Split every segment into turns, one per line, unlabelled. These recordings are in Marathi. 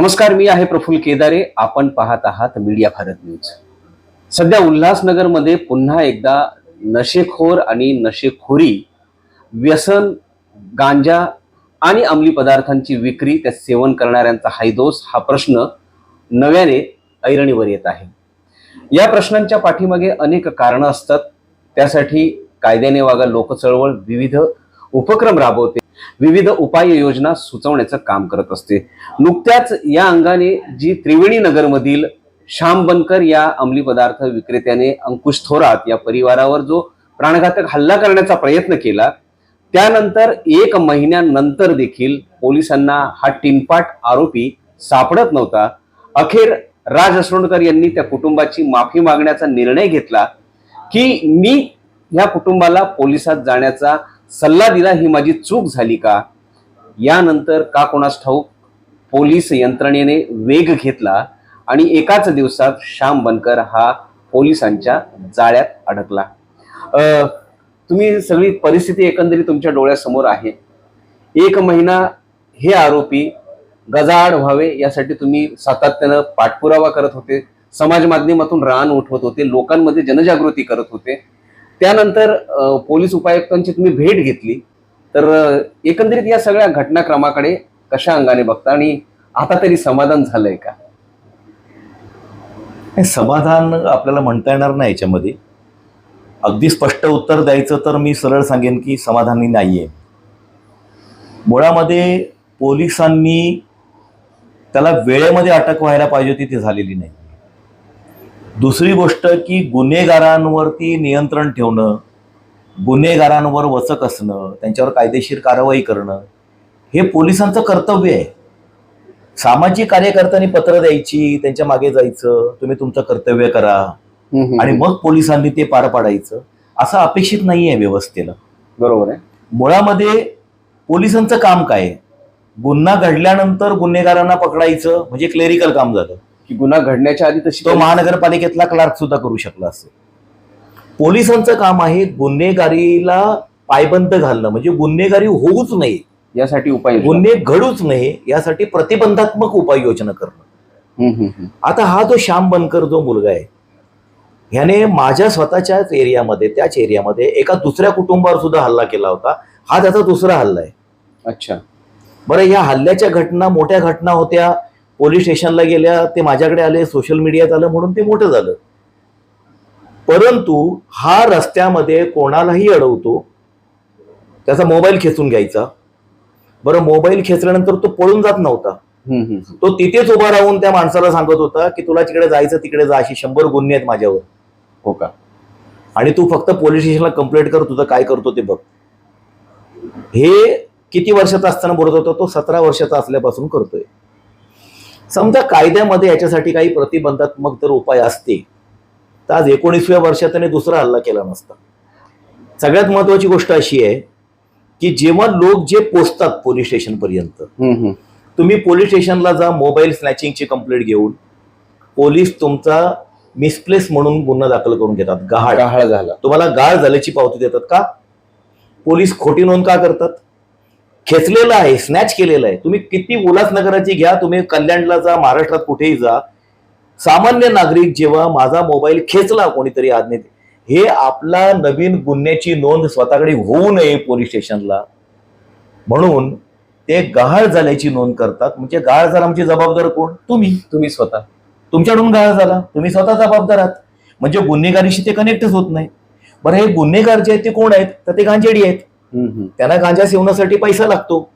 नमस्कार मी आहे प्रफुल्ल केदारे. आपण पाहत आहात मीडिया भारत न्यूज. सध्या उल्हासनगरमध्ये पुन्हा एकदा नशेखोर आणि नशेखोरी व्यसन गांजा आणि अंमली पदार्थांची विक्री त्या सेवन करणाऱ्यांचा हायदोस हा प्रश्न नव्याने ऐरणीवर येत आहे. या प्रश्नांच्या पाठीमागे अनेक कारणं असतात. त्यासाठी कायद्याने वागा लोकचळवळ विविध उपक्रम राबवते. विविध उपाययोजना सुचवण्याचं काम करत असते. नुकत्याच या अंगाने जी त्रिवेणी नगरमधील श्याम बनकर या अंमली पदार्थ विक्रेत्याने अंकुश थोरात या परिवारावर जो प्राणघातक हल्ला करण्याचा प्रयत्न केला त्यानंतर एक महिन्यानंतर देखील पोलिसांना हा टिनपाट आरोपी सापडत नव्हता. अखेर राज असरोणकर यांनी त्या कुटुंबाची माफी मागण्याचा निर्णय घेतला की मी या कुटुंबाला पोलिसात जाण्याचा सल्ला दिला ही माझी चूक झाली का? यानंतर का कोणास ठाऊक पोलीस यंत्रणेने वेग घेतला आणि एकाच दिवसात श्याम बनकर हा पोलिसांच्या जाळ्यात अडकला. तुम्ही सगळी परिस्थिती एकंदरीत तुमच्या डोळ्यासमोर आहे. एक महिना हे आरोपी गजाआड व्हावे यासाठी तुम्ही सातत्यानं पाठपुरावा करत होते. समाज माध्यमातून रान उठवत होते. लोकांमध्ये जनजागृती करत होते. त्यानंतर पोलीस उपायुक्तांची तुम्ही भेट घेतली. तर एकंदरीत या सगळ्या घटनाक्रमाकडे कशा अंगाने बघता आणि आता तरी समाधान झालंय का?
समाधान आपल्याला म्हणता येणार नाही याच्यामध्ये. अगदी स्पष्ट उत्तर द्यायचं तर मी सरळ सांगेन की समाधानी नाही आहे मुळामध्ये पोलिसांनी त्याला वेळेमध्ये अटक व्हायला पाहिजे होती ती झालेली नाही. दुसरी गोष्ट की गुन्हेगारांवरती नियंत्रण ठेवणं गुन्हेगारांवर वचक असणं त्यांच्यावर कायदेशीर कारवाई करणं हे पोलिसांचं कर्तव्य आहे. सामाजिक कार्यकर्त्यांनी पत्र द्यायची त्यांच्या मागे जायचं तुम्ही तुमचं कर्तव्य करा. आणि मग पोलिसांनी ते पार पाडायचं. असं अपेक्षित नाही आहे व्यवस्थेला.
बरोबर आहे.
मुळामध्ये पोलिसांचं काम काय आहे? गुन्हा घडल्यानंतर गुन्हेगारांना पकडायचं म्हणजे क्लेरिकल काम झालं.
की गुन्हा घडण्याच्या आधी तशी
तो महानगरपालिकेतला क्लार्क सुद्धा करू शकला असेल. पोलिसांचं काम आहे गुन्हेगारीला पायबंद घालणं म्हणजे गुन्हेगारी होऊच नये.
यासाठी उपाय
गुन्हे घडूच नये यासाठी प्रतिबंधात्मक उपाययोजना करणं. आता हा जो श्याम बनकर जो मुलगा आहे ह्याने माझ्या स्वतःच्याच एरियामध्ये त्याच एरियामध्ये एका दुसऱ्या कुटुंबावर सुद्धा हल्ला केला होता. हा त्याचा दुसरा हल्ला आहे.
अच्छा.
बरं या हल्ल्याच्या घटना मोठ्या घटना होत्या. पोलीस स्टेशनला गेल्या ते माझ्याकडे आले सोशल मीडियात आलं म्हणून ते मोठं झालं. परंतु हा रस्त्यामध्ये कोणालाही अडवतो त्याचा मोबाईल खेचून घ्यायचा. बरं मोबाईल खेचल्यानंतर तो पळून जात नव्हता. तो तिथेच उभा राहून त्या माणसाला सांगत होता की तुला तिकडे जायचं तिकडे जा अशी शंभर गुन्हे आहेत माझ्यावर.
हो का?
आणि तू फक्त पोलीस स्टेशनला कंप्लेंट कर तुझं काय करतो ते बघ. हे किती वर्षाचा असताना बोलत होता तो सतरा वर्षाचा असल्यापासून करतोय. समजा कायद्यामध्ये याच्यासाठी काही प्रतिबंधात्मक जर उपाय असते तर आज एकोणीसव्या वर्षात त्याने दुसरा हल्ला केला नसता. सगळ्यात महत्वाची गोष्ट अशी आहे की जेव्हा लोक जे पोचतात पोलीस स्टेशनपर्यंत
हम्म, हम्म.
तुम्ही पोलीस स्टेशनला जा मोबाईल स्नॅचिंगची कंप्लेंट घेऊन पोलीस तुमचा मिसप्लेस म्हणून गुन्हा दाखल करून घेतात गहाळ.
गहाळ झाला.
तुम्हाला गाळ झाल्याची पावती देतात का? पोलीस खोटी नोंद का करतात? खेचलेलं आहे स्नॅच केलेलं आहे. तुम्ही किती उल्हासनगराची घ्या तुम्ही कल्याणला जा महाराष्ट्रात कुठेही जा. सामान्य नागरिक जेव्हा माझा मोबाईल खेचला कोणीतरी आज्ञेत हे आपला नवीन गुन्ह्याची नोंद स्वतःकडे होऊ नये पोलीस स्टेशनला. म्हणून ते गहाळ झाल्याची नोंद करतात. म्हणजे गहाळ झाल्याची जबाबदार कोण? तुम्ही.
तुम्ही स्वतः.
तुमच्याकडून गाळ झाला. तुम्ही स्वतः जबाबदार आहात. म्हणजे गुन्हेगारीशी ते कनेक्टच होत नाही. बरं हे गुन्हेगार जे आहेत ते कोण आहेत? तर ते गांजेडी आहेत. त्यांना गांजा सेवण्यासाठी पैसा लागतो.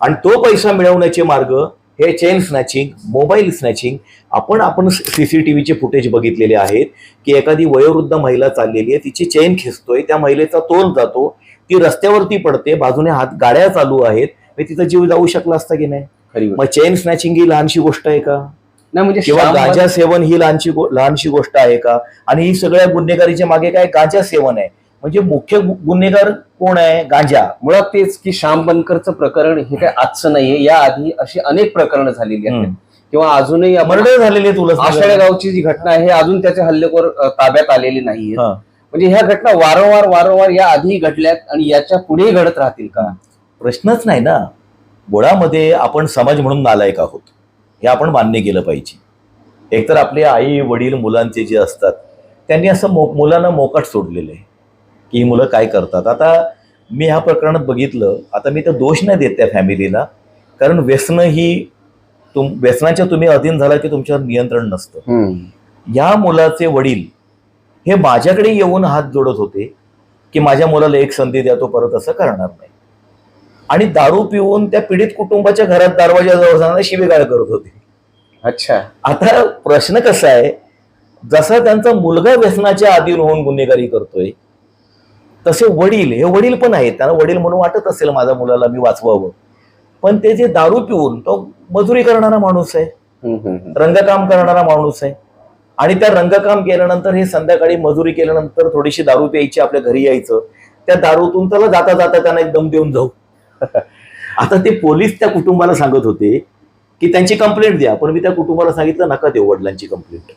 आणि तो पैसा मिळवण्याचे मार्ग हे चेन स्नॅचिंग मोबाईल स्नॅचिंग आपण आपण सीसीटीव्हीचे फुटेज बघितलेले आहेत की एखादी वयोवृद्ध महिला चाललेली आहे तिची चेन खेचतोय त्या महिलेचा तोल जातो ती रस्त्यावरती पडते बाजूने हात गाड्या चालू आहेत मग तिचा जीव जाऊ शकला असता की नाही. मग चेन स्नॅचिंग ही लहानशी गोष्ट आहे का?
नाही म्हणजे
किंवा गांजा सेवन ही लहानशी लहानशी गोष्ट आहे का? आणि ही सगळ्या गुन्हेगारीच्या मागे काय गांजा सेवन आहे? म्हणजे मुख्य गुन्हेगार कोण आहे? गांजा.
मुळात तेच की श्याम बनकरचं प्रकरण हे काय आजचं नाहीये. या आधी अशी अनेक प्रकरणं झालेली आहेत. किंवा अजूनही
मर्डर झालेले तुला
आषाढ्या गावची जी घटना आहे अजून त्याचे हल्लेखोर ताब्यात आलेली नाहीये. म्हणजे ह्या घटना वारंवार वारंवार या आधी घडल्यात आणि याच्यापुढे घडत राहतील का?
प्रश्नच नाही ना. मुळामध्ये आपण समाज म्हणून नालायक आहोत. हे आपण मान्य केलं पाहिजे. एकतर आपले आई वडील मुलांचे जे असतात त्यांनी असं मो मुलांना मोकाट सोडलेलं आहे. की ही मुलं काय करतात. आता मी ह्या प्रकरणात बघितलं आता मी तर दोष नाही देत त्या फॅमिलीला. कारण व्यसनं ही तुम व्यसनाच्या तुम्ही अधीन झाला की तुमच्यावर नियंत्रण नसतं. या मुलाचे वडील हे माझ्याकडे येऊन हात जोडत होते की माझ्या मुलाला एक संधी द्या तो परत असं करणार नाही. आणि दारू पिऊन त्या पीडित कुटुंबाच्या घरात दरवाजाजवळ जाताना शिवेगाळ करत होते.
अच्छा.
आता प्रश्न कसा आहे जसा त्यांचा मुलगा व्यसनाच्या अधीन होऊन गुन्हेगारी करतोय तसे वडील हे वडील पण आहेत. त्यांना वडील म्हणून वाटत असेल माझ्या मुलाला मी वाचवावं. पण ते जे दारू पिऊन तो मजुरी करणारा माणूस आहे. रंगकाम करणारा माणूस आहे. आणि त्या रंगकाम केल्यानंतर हे संध्याकाळी मजुरी केल्यानंतर थोडीशी दारू प्यायची आपल्या घरी यायचं. त्या दारूतून त्याला जाता जाता त्यांना एक दम देऊन जाऊ. आता ते पोलीस त्या कुटुंबाला सांगत होते की त्यांची कंप्लेंट द्या पण मी त्या कुटुंबाला सांगितलं नका देऊ वडिलांची कंप्लेंट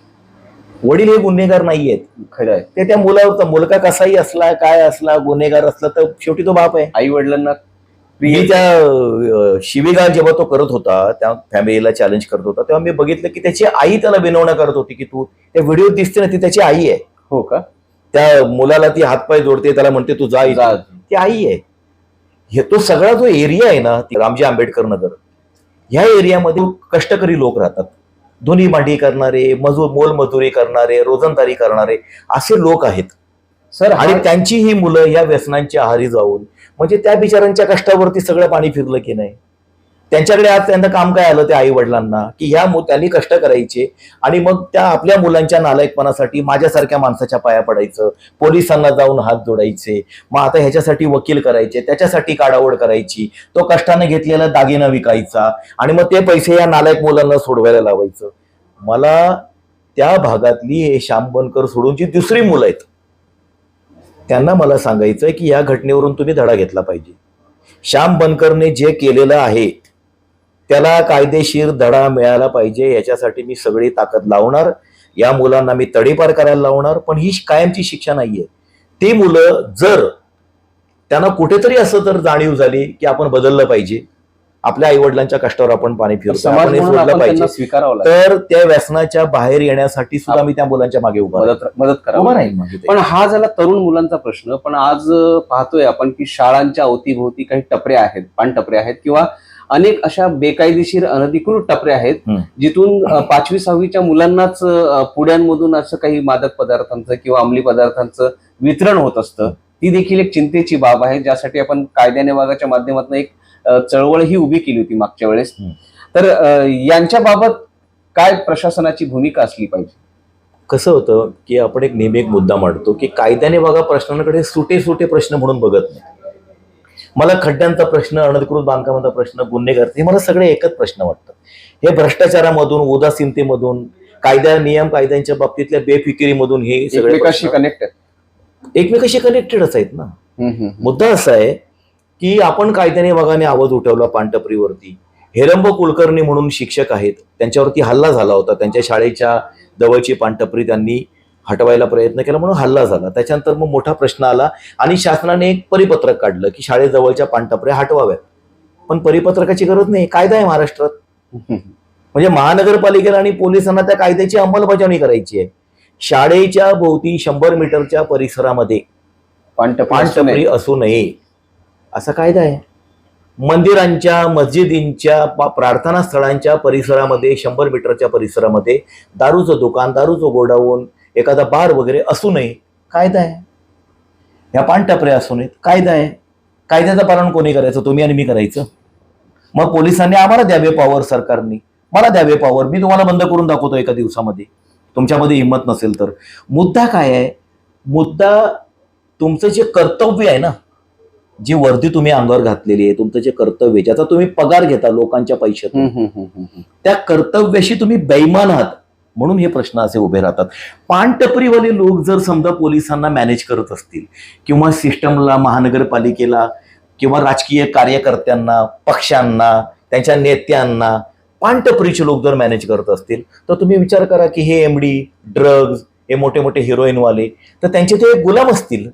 वडील हे गुन्हेगार नाही आहेत
खरं आहे.
ते त्या मुलावरचा मुलगा कसाही असला काय असला गुन्हेगार असला तर शेवटी तो बाप आहे.
आई वडिलांना
मी त्या अं, शिवीगाळ जेव्हा तो करत होता त्या फॅमिलीला चॅलेंज करत होता तेव्हा मी बघितलं की त्याची आई त्याला विनवणं करत होती की तू त्या व्हिडिओ दिसते ना ती त्याची आई आहे.
हो का?
त्या मुलाला ती हातपाय जोडते त्याला म्हणते तू जा. ती आई आहे. हे तो सगळा जो एरिया आहे ना ती रामजी आंबेडकर नगर. ह्या एरियामध्ये कष्टकरी लोक राहतात. धुनी मांडी करणारे मजूर मोलमजुरी करणारे रोजंदारी करणारे असे लोक आहेत.
सर
आणि त्यांची ही मुलं या व्यसनांच्या आहारी जाऊन म्हणजे त्या बिचारांच्या कष्टावरती सगळं पाणी फिरलं की नाही? त्यांच्याकडे आज त्यांना काम काय आलं त्या आई वडिलांना की ह्या मु- त्यांनी कष्ट करायचे आणि मग त्या आपल्या मुलांच्या नालायकपणासाठी माझ्यासारख्या माणसाच्या पाया पडायचं. पोलिसांना जाऊन हात जोडायचे. मग आता ह्याच्यासाठी वकील करायचे. त्याच्यासाठी काढावड करायची. तो कष्टाने घेतलेला दागिना विकायचा आणि मग ते पैसे या नालायक मुलांना सोडवायला लावायचं. मला त्या भागातली हे श्याम बनकर सोडून जी दुसरी मुलं आहेत. त्यांना मला सांगायचं की या घटनेवरून तुम्ही धडा घेतला पाहिजे. श्याम बनकरने जे केलेलं आहे त्याला कायदेशीर धडा मिळाला पाहिजे याच्यासाठी मी सगळी ताकद लावणार. या मुलांना मी तडीपार करायला लावणार पण ही कायमची शिक्षा नाहीये. ती मुलं जर त्यांना कुठेतरी असं तर जाणीव झाली की आपण बदललं पाहिजे. आपल्या आई वडिलांच्या कष्टावर आपण पाणी फिरतो आपण सोडलं पाहिजे.
स्वीकारावं
तर त्या व्यसनाच्या बाहेर येण्यासाठी सुद्धा मी त्या मुलांच्या मागे उभा.
मदत मदत
उभा
करा
राहीन मागे ते.
पण हा झाला तरुण मुलांचा प्रश्न. पण आज पाहतोय आपण की शाळांच्या अवतीभोवती काही टपरे आहेत पानटपरे आहेत किंवा अनेक अशा बेकायदेशीर अनधिकृत टपरे आहेत. जिथून पाचवी सहावीच्या मुलांनाच पुड्यांमधून असं काही मादक पदार्थांचं किंवा अंमली पदार्थांचं वितरण होत असतं ती देखील एक चिंतेची बाब आहे ज्यासाठी आपण कायद्याने विभागाच्या माध्यमातून एक चळवळ ही उभी केली होती मागच्या वेळेस. तर यांच्या बाबत काय प्रशासनाची भूमिका असली पाहिजे
कसं होतं की आपण एक नेहमी एक मुद्दा मांडतो की कायद्याने बघा प्रश्नांकडे सुटे सुटे प्रश्न म्हणून बघत नाही मला खड्ड्यांचा प्रश्न अनधिकृत बांधकामाचा प्रश्न गुन्हेगार हे मला सगळे एकच प्रश्न वाटतात हे भ्रष्टाचारामधून उदासीनतेमधून कायद्या नियम कायद्यांच्या बाबतीतल्या बेफिकिरीमधून हे सगळे
एकमेकाशी
प्रश्न
कनेक्ट
एकमेकाशी कनेक्टेडच आहेत ना. मुद्दा असा आहे की आपण कायद्याने वागाने आवाज उठवला पानटपरीवरती हेरंब कुलकर्णी म्हणून शिक्षक आहेत त्यांच्यावरती हल्ला झाला होता. त्यांच्या शाळेच्या जवळची पानटपरी त्यांनी हटवायला प्रयत्न केला म्हणून हल्ला झाला. त्याच्यानंतर मग मोठा प्रश्न आला आणि शासनाने एक परिपत्रक काढलं की शाळेजवळच्या पानटपऱ्या हटवाव्यात. पण परिपत्रकाची गरज नाही. कायदा आहे महाराष्ट्रात. म्हणजे महानगरपालिकेला आणि पोलिसांना त्या कायद्याची अंमलबजावणी करायची आहे. शाळेच्या भोवती शंभर मीटरच्या परिसरामध्ये
पानटपरी
असू नये. असा कायदा आहे. मंदिरांच्या मस्जिदींच्या प्रार्थना स्थळांच्या परिसरामध्ये शंभर मीटरच्या परिसरामध्ये दारूचं दुकान दारूचं गोडाऊन एखादा बार वगैरे असू नये. कायदा आहे. ह्या पानटपऱ्या असू नयेत. कायदा आहे. कायद्याचं पालन कोणी करायचं? तुम्ही आणि मी करायचं. मग पोलिसांनी आम्हाला द्यावे पॉवर सरकारने. मला द्यावे पॉवर मी तुम्हाला बंद करून दाखवतो एका दिवसामध्ये. तुमच्यामध्ये हिंमत नसेल तर. मुद्दा काय आहे? मुद्दा तुमचं जे कर्तव्य आहे ना जी वर्दी तुम्ही अंगावर घातलेली आहे तुमचं जे कर्तव्य ज्याचा तुम्ही पगार घेता लोकांच्या पैशातून त्या कर्तव्याशी तुम्ही बैमान आहात. म्हणून हे प्रश्न असे उभे राहतात. पानटपरीवाले लोक जर समजा पोलिसांना मॅनेज करत असतील किंवा सिस्टमला महानगरपालिकेला किंवा राजकीय कार्यकर्त्यांना पक्षांना त्यांच्या नेत्यांना पानटपरीचे लोक जर मॅनेज करत असतील तर तुम्ही विचार करा की हे एमडी ड्रग्ज हे मोठे मोठे हिरोईनवाले तर त्यांचे ते गुलाम असतील.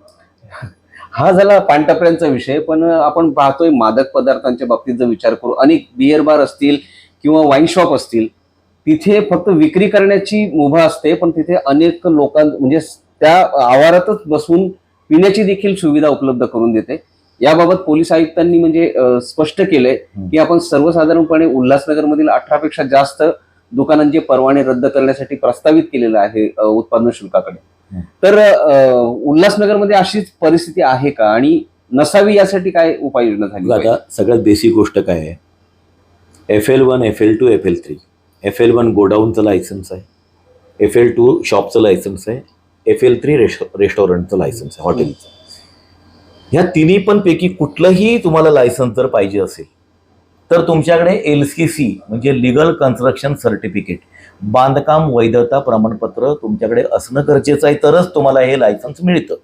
हा झाला पानटपऱ्यांचा विषय पण आपण पाहतोय मादक पदार्थांच्या बाबतीत जर विचार करू अनेक बिअर बार असतील किंवा वाईन शॉप असतील तिथे फक्त विक्री करण्याची मुभा असते पण तिथे अनेक लोकां म्हणजे त्या आवारातच बसून पिण्याची देखील सुविधा उपलब्ध करून देते. याबाबत पोलीस आयुक्तांनी म्हणजे स्पष्ट केलंय की आपण सर्वसाधारणपणे उल्हासनगरमधील अठरापेक्षा जास्त दुकानांचे परवाने रद्द करण्यासाठी प्रस्तावित केलेलं आहे उत्पादन शुल्काकडे. तर उल्हासनगरमध्ये अशीच परिस्थिती आहे का? आणि नसावी यासाठी काय उपाययोजना झाली?
आता सगळ्यात बेसिक गोष्ट काय आहे? F L one F L two F L three F L one गोडाऊनचं licence आहे. एफ एल टू शॉपचं लायसन्स आहे. एफ एल थ्री रेस्टॉरंटचं लायसन्स आहे हॉटेलचं. ह्या तिन्ही पण पैकी कुठलंही तुम्हाला लायसन्स जर पाहिजे असेल तर तुमच्याकडे एल सी सी म्हणजे लिगल कन्स्ट्रक्शन सर्टिफिकेट बांधकाम वैधता प्रमाणपत्र तुमच्याकडे असणं गरजेचं आहे तरच तुम्हाला हे लायसन्स मिळतं.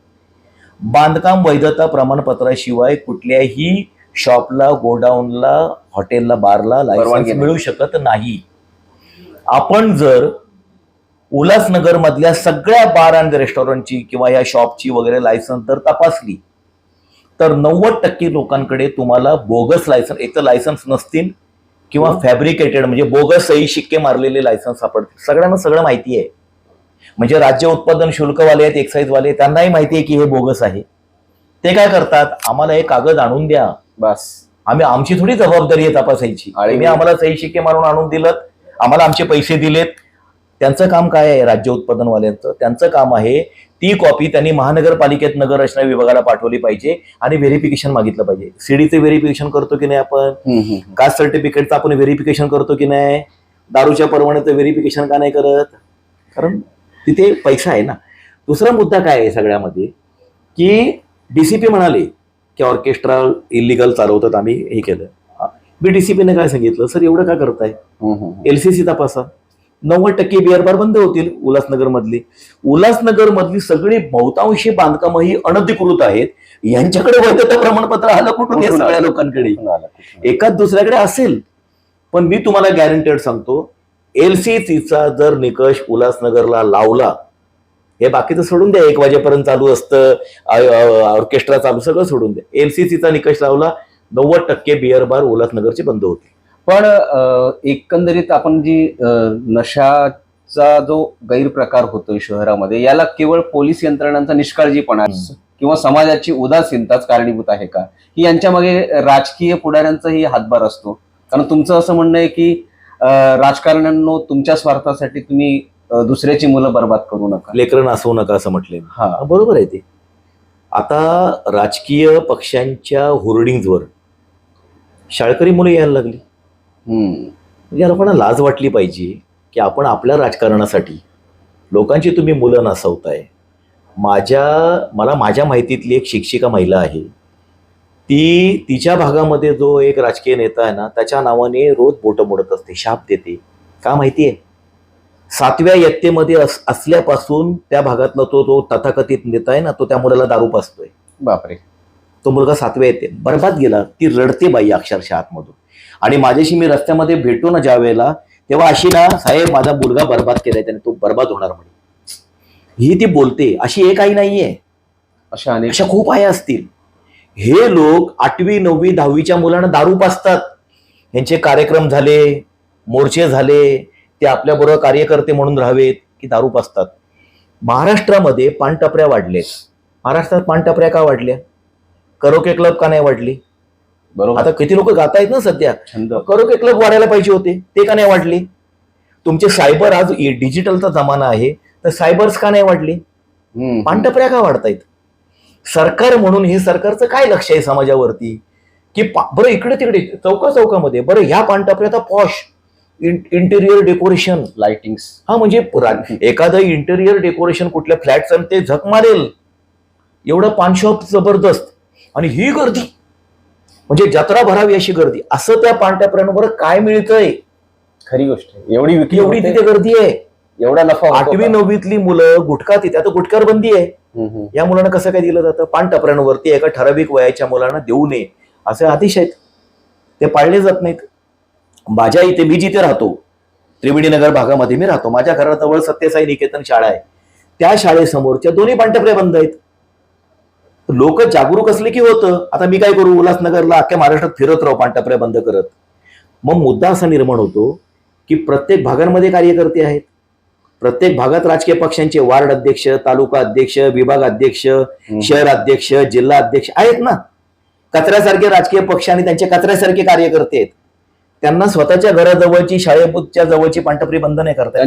बांधकाम वैधता प्रमाणपत्राशिवाय कुठल्याही शॉपला गोडाऊनला हॉटेलला बारला लायसन्स. मिळू शकत नाही. आपण जर उल्हासनगर मधल्या सगळ्या बार अँड रेस्टॉरंटची किंवा या शॉपची वगैरे लायसन्स जर तपासली तर नव्वद टक्के लोकांकडे तुम्हाला बोगस लायसन्स एक तर लायसन्स नसतील किंवा फॅब्रिकेटेड म्हणजे बोगस सही शिक्के मारलेले लायसन्स सापडतील. सगळ्यांना सगळं माहिती आहे. म्हणजे राज्य उत्पादन शुल्कवाले आहेत एक्साईजवाले त्यांनाही माहिती आहे की हे बोगस आहे. ते काय करतात? आम्हाला हे कागद आणून द्या.
बस.
आम्ही आमची थोडी जबाबदारी आहे तपासायची.
आणि-
आम्हाला सही शिक्के मारून आणून दिलं आम्हाला आमचे पैसे दिलेत. त्यांचं काम काय आहे राज्य उत्पादनवाल्यांचं? त्यांचं काम आहे ती कॉपी त्यांनी महानगरपालिकेत नगर रचना विभागाला पाठवली पाहिजे आणि व्हेरिफिकेशन मागितलं पाहिजे. सीडीचे व्हेरिफिकेशन करतो की नाही आपण. कास्ट सर्टिफिकेटचं आपण व्हेरिफिकेशन करतो की नाही? दारूच्या परवान्याचं व्हेरिफिकेशन का नाही करत? कारण तिथे पैसा आहे ना. दुसरा मुद्दा काय आहे सगळ्यामध्ये? की डीसीपी म्हणाले की ऑर्केस्ट्रा इलिगल चालवतात आम्ही हे केलं. मी डीसीपीने काय सांगितलं? सर एवढं का करताय. एलसीसी तपासा. नव्वद टक्के बिअर बार बंद होतील उल्हासनगर मधली उल्हासनगर मधली सगळी बहुतांशी बांधकामं ही अनधिकृत आहेत. यांच्याकडे वैधता प्रमाणपत्र आलं कुठून? या सगळ्या? लोकांकडे? एकाच दुसऱ्याकडे असेल. पण मी तुम्हाला गॅरंटेड सांगतो एलसीसीचा जर निकष उल्हासनगरला लावला हे बाकीचं सोडून द्या. एक वाजेपर्यंत चालू असतं ऑर्केस्ट्रा चालू सगळं सोडून द्या. एलसीसीचा निकष लावला नव्वद टक्के बिअर बार उल्हासनगरचे बंद होतील
पण एकंदरीत आपण जी नशाचा जो गैरप्रकार होतोय शहरामध्ये याला केवळ पोलीस यंत्रणांचा निष्काळजीपणा. किंवा समाजाची उदासीनताच कारणीभूत आहे का? की यांच्या मागे राजकीय पुढाऱ्यांचाही हातभार असतो. कारण तुमचं असं म्हणणं आहे की राजकारण्यांनो तुमच्या स्वार्थासाठी तुम्ही दुसऱ्याची मुलं बर्बाद करू नका.
लेकरं नासवू नका असं म्हटलंय मी.
हा.
हा, बरोबर आहे ते. आता राजकीय पक्षांच्या होर्डिंगवर शाळकरी मुलं यायला लागली. म्हणजे या लोकांना लाज वाटली पाहिजे की आपण आपल्या राजकारणासाठी लोकांची तुम्ही मुलं नसवताय. माझ्या मला माझ्या माहितीतली एक शिक्षिका महिला आहे. ती तिच्या भागामध्ये जो एक राजकीय नेता आहे ना त्याच्या नावाने रोज बोटं मोडत असते शाप देते. का माहिती आहे सातव्या इयत्तेमध्ये अस असल्यापासून त्या भागातला तो जो तथाकथित नेता आहे ना तो त्या मुलाला दारू पाचतोय
बापरे.
तो मुलगा सातव्या येते. बरबाद गेला ती रडते बाई अक्षरशः आतमधून. आणि माझ्याशी मी रस्त्यामध्ये भेटतो ना ज्या वेळेला तेव्हा अशी ना साहेब माझा मुलगा बरबाद केलाय त्याने तो बरबाद होणार म्हणे ही ती बोलते अशी एक आई नाहीये.
अशा अनेक
अशा खूप आया असतील. हे लोक आठवी नववी दहावीच्या मुलांना दारू पाजतात. यांचे कार्यक्रम झाले मोर्चे झाले ते आपल्याबरोबर कार्यकर्ते म्हणून राहावेत की दारू पाजतात. महाराष्ट्रामध्ये पानटपऱ्या वाढलेत महाराष्ट्रात पानटपऱ्या का वाढल्या? करोके क्लब का नाही वाढली
बरोबर.
आता किती लोक गात आहेत ना सध्या?
छंद.
करोके क्लब वाढायला पाहिजे होते ते का नाही वाढले तुमचे सायबर आज डिजिटलचा जमाना आहे तर सायबर्स का नाही वाढले. पानटपऱ्या का वाढतायत? सरकार म्हणून हे सरकारचं काय लक्ष आहे समाजावरती? की बरं इकडे तिकडे चौका चौकामध्ये बरं ह्या पानटपऱ्या आता पॉश इंटेरियर डेकोरेशन
लाइटिंग्स
हा म्हणजे एखादं इंटेरियर डेकोरेशन कुठल्या फ्लॅटचं ते झक मारेल. एवढं पानशॉप जबरदस्त. आणि ही गर्दी. म्हणजे जत्रा भरावी अशी गर्दी. असं त्या पानटपऱ्यांवर काय मिळतंय?
खरी गोष्ट. एवढी विक्री
एवढी तिथे गर्दी आहे.
एवढा नफा
आठवी? नववीतली मुलं गुटखा तिथे. आता गुटख्यावर बंदी आहे. या मुलांना कसं काय दिलं जातं? पानटपऱ्यांवरती एका ठराविक वयाच्या मुलांना देऊ नये असे आदेश आहेत. ते पाळले जात नाहीत. माझ्या इथे मी जिथे राहतो त्रिवेणी नगर भागामध्ये मी राहतो. माझ्या घराजवळ सत्यसाई निकेतन शाळा आहे. त्या शाळेसमोरच्या दोन्ही पानटपऱ्या बंद आहेत. लोक जागरूक असले की होतं. आता मी काय करू? उल्हासनगरला अख्ख्या महाराष्ट्रात फिरत राहू पानटपऱ्या बंद करत. मग मुद्दा असा निर्माण होतो की प्रत्येक भागांमध्ये कार्यकर्ते आहेत. प्रत्येक भागात राजकीय पक्षांचे वार्ड अध्यक्ष तालुका अध्यक्ष विभाग अध्यक्ष शहर अध्यक्ष जिल्हा अध्यक्ष आहेत ना. कचऱ्यासारखे राजकीय पक्ष आणि त्यांचे कचऱ्यासारखे कार्यकर्ते आहेत. त्यांना स्वतःच्या घराजवळची शाळेच्या जवळची पांढरपरी बंद नाही करता.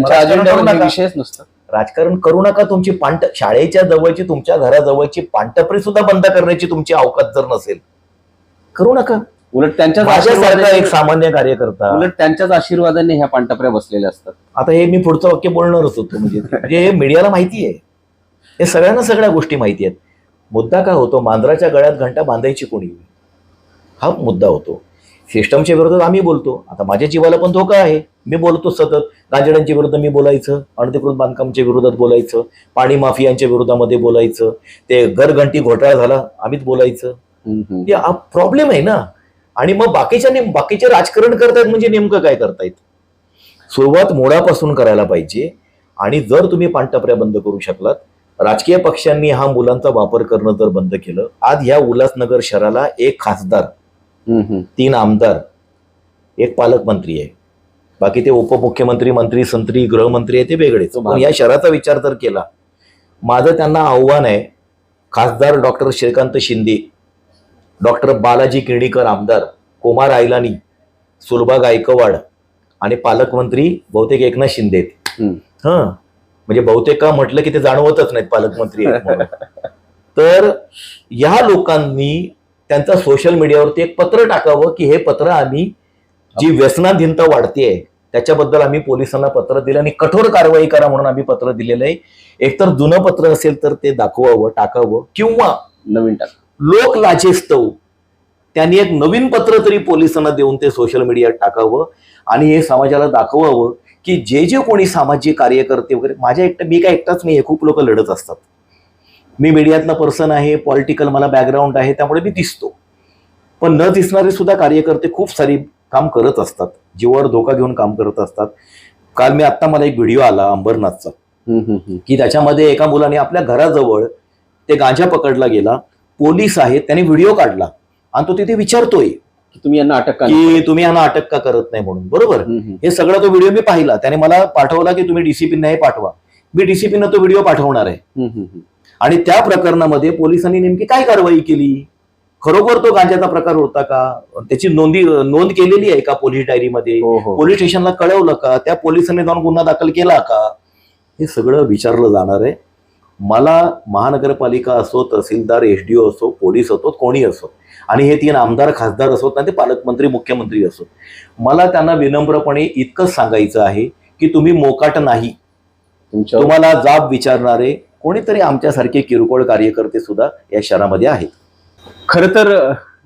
विषयच नसतं
राजकारण करू नका तुमची पांट शाळेच्या जवळची तुमच्या घराजवळची पांटपरी सुद्धा बंद करण्याची तुमची अवकात जर नसेल. करू नका.
उलट
माझ्यासारखा एक सामान्य कार्यकर्ता
उलट त्यांच्याच आशीर्वादाने ह्या पांटपऱ्या बसलेल्या असतात.
आता हे मी पुढचं वाक्य बोलणारच होतो म्हणजे म्हणजे हे मीडियाला माहिती आहे. हे सगळ्यांना सगळ्या गोष्टी माहिती आहेत. मुद्दा काय होतो? मांजराच्या गळ्यात घंटा बांधायची कोणी? हा मुद्दा होतो. सिस्टमच्या विरोधात आम्ही बोलतो. आता माझ्या जीवाला पण धोका आहे. मी बोलतो सतत. गांजड्यांच्या विरुद्ध मी बोलायचं अनधिकृत बांधकामच्या विरोधात बोलायचं पाणी माफियांच्या विरोधामध्ये बोलायचं ते घरघंटी घोटाळा झाला आम्हीच बोलायचं. हे प्रॉब्लेम आहे ना. आणि मग बाकीच्या नेम बाकीचे राजकारण करतायत म्हणजे नेमकं काय करतायत? सुरुवात मुळापासून करायला पाहिजे. आणि जर तुम्ही पांटपऱ्या बंद करू शकलात राजकीय पक्षांनी हा मुलांचा वापर करणं जर बंद केलं आज ह्या उल्हासनगर शहराला एक खासदार. तीन आमदार एक पालकमंत्री आहे. बाकी ते उपमुख्यमंत्री मंत्री संत्री गृहमंत्री आहे ते वेगळेच पण या शहराचा विचार जर केला माझं त्यांना आव्हान आहे खासदार डॉक्टर श्रीकांत शिंदे डॉक्टर बालाजी किर्डीकर आमदार कुमार आयलानी सुलभा गायकवाड आणि पालकमंत्री बहुतेक एकनाथ शिंदे. हं म्हणजे बहुतेक का म्हटलं की ते जाणवतच नाहीत पालकमंत्री. तर या लोकांनी त्यांचा सोशल मीडियावरती एक पत्र टाकावं की हे पत्र आम्ही जी व्यसनाधीनता वाढतेय त्याच्याबद्दल आम्ही पोलिसांना पत्र दिलं आणि कठोर कारवाई करा म्हणून आम्ही पत्र दिलेलं आहे. एकतर जुनं पत्र असेल तर ते दाखवावं टाकावं किंवा
नवीन टाक.
लोक लाजेस्तव त्यांनी एक नवीन पत्र तरी पोलिसांना देऊन ते सोशल मीडियात टाकावं आणि हे समाजाला दाखवावं की जे जे कोणी सामाजिक कार्यकर्ते वगैरे माझ्या एकटं मी काय एकटाच नाही हे खूप लोक लढत असतात. मी मीडियातला पर्सन आहे पॉलिटिकल मला बॅकग्राऊंड आहे त्यामुळे मी दिसतो. पण न दिसणारे सुद्धा कार्यकर्ते खूप सारी काम करत असतात. जीवावर धोका घेऊन काम करत असतात. काल मी आत्ता मला एक व्हिडिओ आला अंबरनाथचा. की त्याच्यामध्ये एका मुलाने आपल्या घराजवळ ते गांजा पकडला गेला. पोलीस आहेत त्याने व्हिडिओ काढला. आणि तो तिथे विचारतोय
की तुम्ही यांना अटक का
तुम्ही यांना अटक का करत नाही म्हणून. बरोबर. हे सगळा तो व्हिडिओ मी पाहिला. त्याने मला पाठवला की तुम्ही डीसीपींना हे पाठवा. मी डीसीपीनं तो व्हिडिओ पाठवणार आहे. आणि त्या प्रकरणामध्ये पोलिसांनी नेमकी काय कारवाई केली? खरोखर तो गांजाचा प्रकार होता का? त्याची नोंदी नोंद केलेली आहे का पोलीस डायरीमध्ये
हो हो.
पोलीस स्टेशनला कळवलं का? त्या पोलिसांनी जाऊन गुन्हा दाखल केला का? हे सगळं विचारलं जाणार आहे. मला महानगरपालिका असो तहसीलदार एसडीओ असो पोलीस असो कोणी असो आणि हे तीन आमदार खासदार असोत ना ते पालकमंत्री मुख्यमंत्री असोत मला त्यांना विनम्रपणे इतकंच सांगायचं आहे की तुम्ही मोकाट नाही. तुम्हाला जाब विचारणारे कोणीतरी आमच्यासारखे किरकोळ कार्यकर्ते सुद्धा या शहरामध्ये आहेत.
खर तर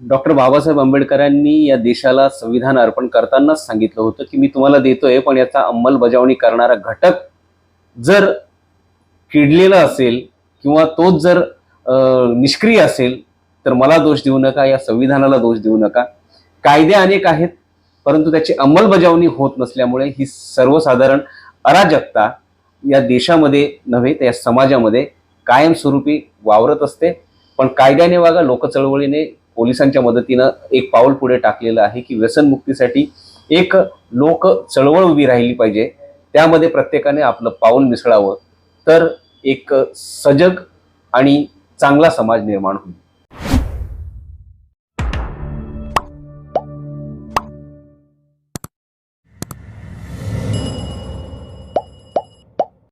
डॉक्टर बाबासाहेब आंबेडकरांनी या देशाला संविधान अर्पण करतानाच सांगितलं होतं की मी तुम्हाला देतोय पण याचा अंमलबजावणी करणारा घटक जर किडलेला असेल किंवा तोच जर निष्क्रिय असेल तर मला दोष देऊ नका या संविधानाला दोष देऊ नका. कायदे अनेक आहेत परंतु त्याची अंमलबजावणी होत नसल्यामुळे ही सर्वसाधारण अराजकता या देशामध्ये नव्हे तर या समाजामध्ये कायमस्वरूपी वावरत असते. पण कायद्याने वागा लोकचळवळीने पोलिसांच्या मदतीनं एक पाऊल पुढे टाकलेलं आहे की व्यसनमुक्तीसाठी एक लोक चळवळ उभी राहिली पाहिजे. त्यामध्ये प्रत्येकाने आपलं पाऊल मिसळावं. तर एक सजग आणि चांगला समाज निर्माण होईल.